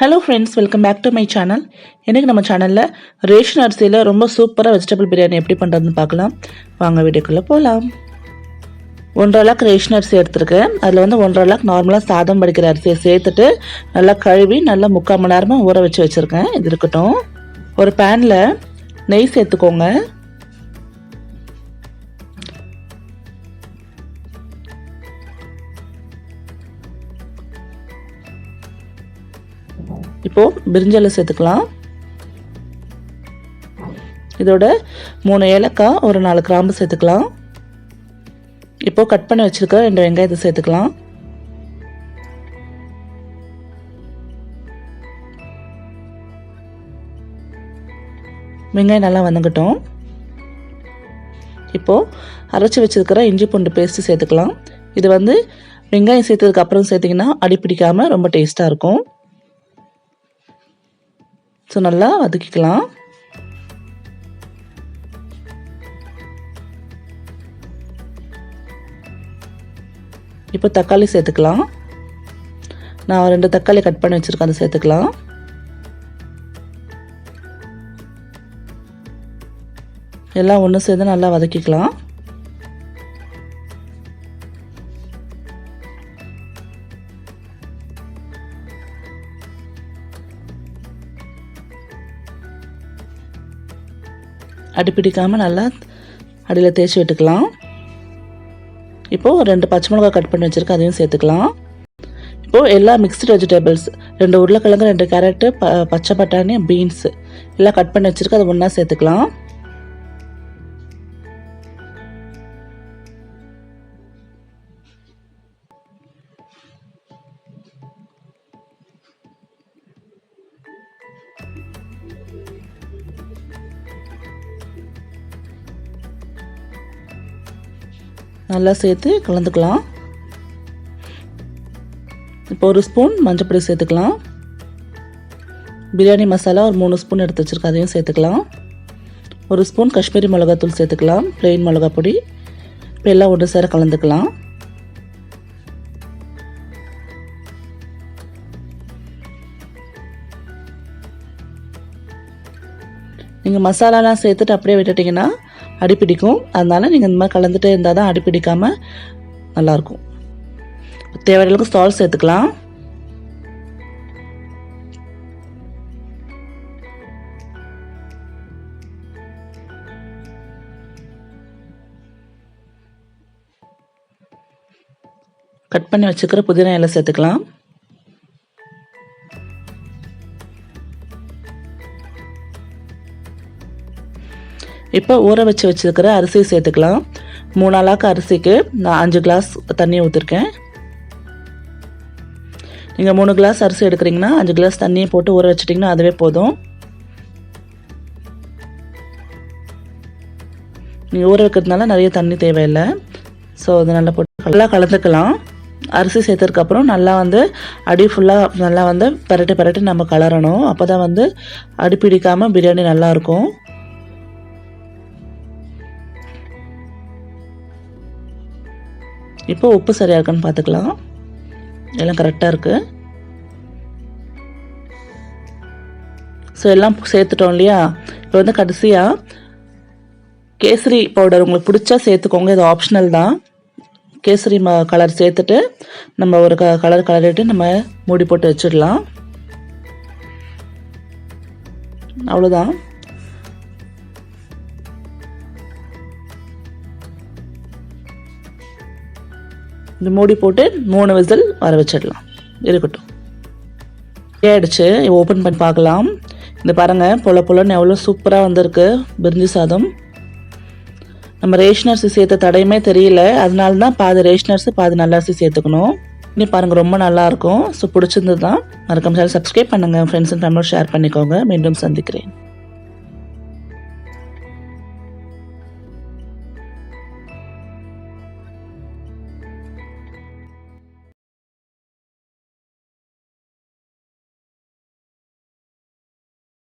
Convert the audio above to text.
Hello friends welcome back to my channel இன்றைக்கி நம்ம சேனலில் ரேஷன் அரிசியில் ரொம்ப சூப்பராக வெஜிடபிள் பிரியாணி எப்படி பண்ணுறதுன்னு பார்க்கலாம். வாங்க வீடியோக்குள்ளே போகலாம் ஒன்றரை லாக் ரேஷன் அரிசி எடுத்துருக்கேன். அதில் வந்து ஒன்றரை லாக் நார்மலாக சாதம் படிக்கிற அரிசியை சேர்த்துட்டு நல்லா கழுவி நல்லா முக்கால் மணி நேரமாக ஊற வச்சு வச்சுருக்கேன். இது இருக்கட்டும். ஒரு பேனில் நெய் சேர்த்துக்கோங்க. இப்போது பிரிஞ்சலை சேர்த்துக்கலாம். இதோட மூணு ஏலக்காய் ஒரு நாலு கிராம்பு சேர்த்துக்கலாம். இப்போது கட் பண்ணி வச்சுருக்க ரெண்டு வெங்காயத்தை சேர்த்துக்கலாம். வெங்காயம் நல்லா வந்துக்கிட்டோம் இப்போது அரைச்சி வச்சுருக்கிற இஞ்சி பூண்டு பேஸ்ட்டு சேர்த்துக்கலாம். இது வந்து வெங்காயம் சேர்த்ததுக்கு அப்புறம் சேர்த்திங்கன்னா அடி பிடிக்காமல் ரொம்ப டேஸ்ட்டாக இருக்கும். ஸோ நல்லா வதக்கிக்கலாம். இப்போ தக்காளி சேர்த்துக்கலாம். நான் ரெண்டு தக்காளி கட் பண்ணி வச்சுருக்கேன் அதை சேர்த்துக்கலாம். எல்லாம் ஒன்று சேர்ந்து நல்லா வதக்கிக்கலாம். அடிப்பிடிக்காமல் நல்லா அடியில் தேய்ச்சி விட்டுக்கலாம். இப்போது ரெண்டு பச்சை மிளகா கட் பண்ணி வச்சுருக்கேன் அதையும் சேர்த்துக்கலாம். இப்போது எல்லா மிக்ஸ்டு வெஜிடபிள்ஸ் ரெண்டு உருளைக்கிழங்கு ரெண்டு கேரட்டு ப பச்சை பட்டாணி பீன்ஸு எல்லாம் கட் பண்ணி வச்சுருக்கேன் அதை ஒன்றா சேர்த்துக்கலாம். நல்லா சேர்த்து கலந்துக்கலாம். இப்போ ஒரு ஸ்பூன் மஞ்சப்பொடி சேர்த்துக்கலாம். பிரியாணி மசாலா ஒரு மூணு ஸ்பூன் எடுத்து வச்சுருக்கேன் அதையும் சேர்த்துக்கலாம். ஒரு ஸ்பூன் காஷ்மீரி மிளகாத்தூள் சேர்த்துக்கலாம் பிளெயின் மிளகா பொடி இப்போ எல்லாம் ஒன்று சேர கலந்துக்கலாம். நீங்கள் மசாலாலாம் சேர்த்துட்டு அப்படியே விட்டுட்டிங்கன்னா அடிப்பிடிக்கும் அதனால் நீங்கள் இந்த மாதிரி கலந்துகிட்டே இருந்தால் தான் அடிப்பிடிக்காமல் நல்லாயிருக்கும் தேவையான சால்ட் சேர்த்துக்கலாம். கட் பண்ணி வச்சுக்கிற புதினா இலை சேர்த்துக்கலாம். இப்போ ஊற வச்சு வச்சுருக்கிற அரிசி சேர்த்துக்கலாம். மூணு நாளாக்கு அரிசிக்கு நான் அஞ்சு கிளாஸ் தண்ணி ஊற்றிருக்கேன் நீங்கள் மூணு கிளாஸ் அரிசி எடுக்கிறீங்கன்னா அஞ்சு கிளாஸ் தண்ணியை போட்டு ஊற வச்சிட்டிங்கன்னா அதுவே போதும். நீங்கள் ஊற வைக்கிறதுனால நிறைய தண்ணி தேவையில்லை. ஸோ அது நல்லா போட்டு நல்லா கலந்துக்கலாம். அரிசி சேர்த்ததுக்கப்புறம் நல்லா வந்து அடி ஃபுல்லாக நல்லா வந்து பரட்டி பரட்டி நம்ம கலரணும். அப்போ தான் வந்து அடி பிடிக்காமல் பிரியாணி நல்லாயிருக்கும் இப்போ உப்பு சரியாக இருக்கான்னு பார்த்துக்கலாம். எல்லாம் கரெக்டாக இருக்குது ஸோ எல்லாம் சேர்த்துட்டோம் இல்லையா? இப்போ வந்து கடைசியாக கேசரி பவுடர் உங்களுக்கு பிடிச்சா சேர்த்துக்கோங்க. இது ஆப்ஷனல் தான். கேசரி ம கலர் சேர்த்துட்டு நம்ம ஒரு க கலர் கலரிட்டு நம்ம மூடி போட்டு வச்சிடலாம். அவ்வளோதான் இந்த மூடி போட்டு மூணு விசில் வர வச்சிடலாம். இருக்கட்டும். ஆயிடுச்சு ஓப்பன் பண்ணி பார்க்கலாம். இந்த பாருங்கள் பொல பொலன்னு எவ்வளோ சூப்பராக வந்திருக்கு. பிரிஞ்சி சாதம். நம்ம ரேஷன் அரிசி சேர்த்த தடையுமே தெரியல. அதனால தான் பாதி ரேஷன் அரிசி பாதி நல்ல அரிசி சேர்த்துக்கணும். இனி பாருங்கள் ரொம்ப நல்லாயிருக்கும். ஸோ பிடிச்சிருந்தது தான் மறக்காம சப்ஸ்கிரைப் பண்ணுங்கள் ஃப்ரெண்ட்ஸ் அண்ட் ஃபேமிலி ஷேர் பண்ணிக்கோங்க. மீண்டும் சந்திக்கிறேன்.